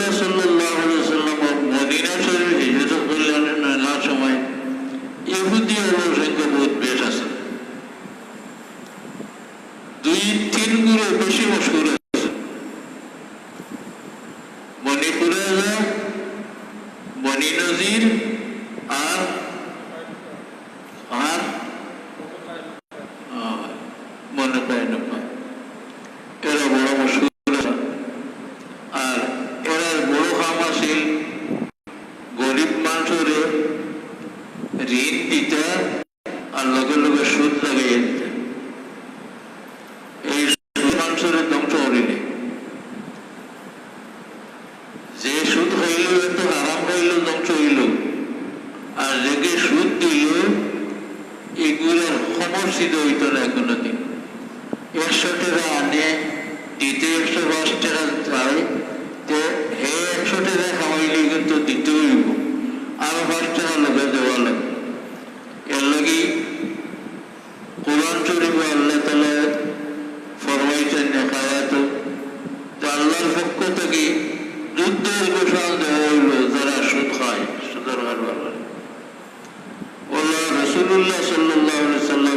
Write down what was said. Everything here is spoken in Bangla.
রসুল্লাহ সাল্লাহ সাল্লাম মদিনা শরীফ আর মনে পায় না পায় এরা বড় মশহুর আছে। আর এরা বড় কাম আছিল গরিব মানুষরে ঋণ দিতে আর লগে লগে সুদ লাগাইয়ে দিতে। এই মানুষের ধ্বংস করিনি যে সুদ হইল তো আরাম হইল, ধ্বংস হইল। আর যেকে সুদ দিল, এগুলোর সমর্থিত হইত না কোনোদিন একশো টাকা আনে, দিতে একশো দশ টাকা থেকে যুদ্ধের ঘোষণা দেওয়া হইল যারা সুদ খায় সুদের কারবার আল্লাহ রসুল্লাহ সাল্লাহ সাল্লামের